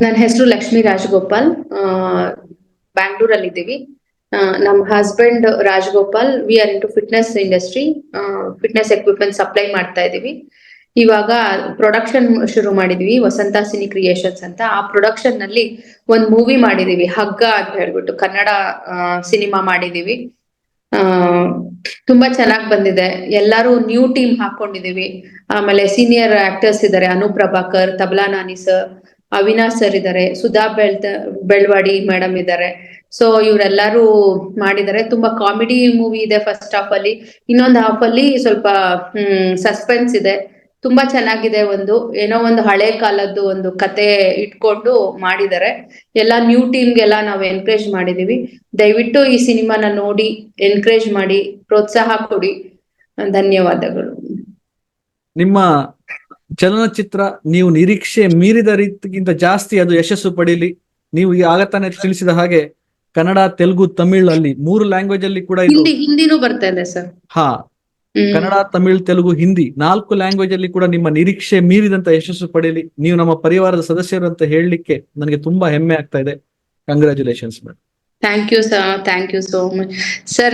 ನನ್ನ ಹೆಸರು ಲಕ್ಷ್ಮಿ ರಾಜಗೋಪಾಲ್. ಬ್ಯಾಂಗ್ಳೂರಲ್ಲಿ ಇದ್ದೀವಿ. ನಮ್ಮ husband Rajagopal. We are into fitness industry fitness equipment supply ಮಾಡ್ತಾ ಇದೀವಿ ಇವಾಗ ಪ್ರೊಡಕ್ಷನ್ ಶುರು ಮಾಡಿದೀವಿ, ವಸಂತ ಸಿನಿ ಕ್ರಿಯೇಷನ್ಸ್ ಅಂತ. ಆ ಪ್ರೊಡಕ್ಷನ್ನಲ್ಲಿ ಒಂದ್ ಮೂವಿ ಮಾಡಿದೀವಿ, ಹಗ್ಗ ಅಂತ ಹೇಳ್ಬಿಟ್ಟು. ಕನ್ನಡ ಸಿನಿಮಾ ಮಾಡಿದೀವಿ. ತುಂಬಾ ಚೆನ್ನಾಗ್ ಬಂದಿದೆ. ಎಲ್ಲಾರು ನ್ಯೂ ಟೀಮ್ ಹಾಕೊಂಡಿದೀವಿ. ಆಮೇಲೆ ಸೀನಿಯರ್ ಆಕ್ಟರ್ಸ್ ಇದಾರೆ ಅನು ಪ್ರಭಾಕರ್ ತಬಲಾ ನಾನಿ ಸರ್ ಅವಿನಾಶ್ ಸರ್ ಇದಾರೆ, ಸುಧಾ ಬೆಳ್ತ ಬೆಳ್ವಾಡಿ ಮೇಡಮ್ ಇದಾರೆ. ಸೊ ಇವರೆಲ್ಲರೂ ಮಾಡಿದ್ದಾರೆ ತುಂಬಾ ಕಾಮಿಡಿ ಮೂವಿ ಇದೆ ಫಸ್ಟ್ ಹಾಫ್ ಅಲ್ಲಿ. ಇನ್ನೊಂದು ಹಾಫ್ ಅಲ್ಲಿ ಸ್ವಲ್ಪ, ಹ್ಮ್ ಸಸ್ಪೆನ್ಸ್ ಇದೆ. ತುಂಬಾ ಚೆನ್ನಾಗಿದೆ ಒಂದು. ಏನೋ ಒಂದು ಹಳೆ ಕಾಲದ್ದು ಒಂದು ಕತೆ ಇಟ್ಕೊಂಡು ಮಾಡಿದ್ದಾರೆ ಎಲ್ಲ ನ್ಯೂ ಟೀಮ್ಗೆಲ್ಲ ನಾವು ಎನ್ಕರೇಜ್ ಮಾಡಿದೀವಿ. ದಯವಿಟ್ಟು ಈ ಸಿನಿಮಾನ ನೋಡಿ ಎನ್ಕರೇಜ್ ಮಾಡಿ, ಪ್ರೋತ್ಸಾಹ ಕೊಡಿ. ಧನ್ಯವಾದಗಳು. ನಿಮ್ಮ ಚಲನಚಿತ್ರ ನೀವು ನಿರೀಕ್ಷೆ ಮೀರಿದ ರೀತಿಗಿಂತ ಜಾಸ್ತಿ ಅದು ಯಶಸ್ಸು ಪಡೀಲಿ. ನೀವು ಈ ಆಗತಾನೆ ತಿಳಿಸಿದ ಹಾಗೆ ಕನ್ನಡ ತೆಲುಗು ತಮಿಳ್ ಅಲ್ಲಿ ಮೂರು ಲ್ಯಾಂಗ್ವೇಜ್ ಅಲ್ಲಿ ಕೂಡ ಹಿಂದಿನೂ ಬರ್ತಾ ಇದೆ ಸರ್. ಹಾ. ಕನ್ನಡ ತಮಿಳ್ ತೆಲುಗು ಹಿಂದಿ ನಾಲ್ಕು ಲ್ಯಾಂಗ್ವೇಜ್ ಅಲ್ಲಿ ಕೂಡ ನಿಮ್ಮ ನಿರೀಕ್ಷೆ ಮೀರಿದಂತ ಯಶಸ್ಸು ಪಡೀಲಿ. ನೀವು ನಮ್ಮ ಪರಿವಾರದ ಸದಸ್ಯರು ಅಂತ ಹೇಳಲಿಕ್ಕೆ ನನಗೆ ತುಂಬಾ ಹೆಮ್ಮೆ ಆಗ್ತಾ ಇದೆ. Congratulations madam thank you sir thank you so much sir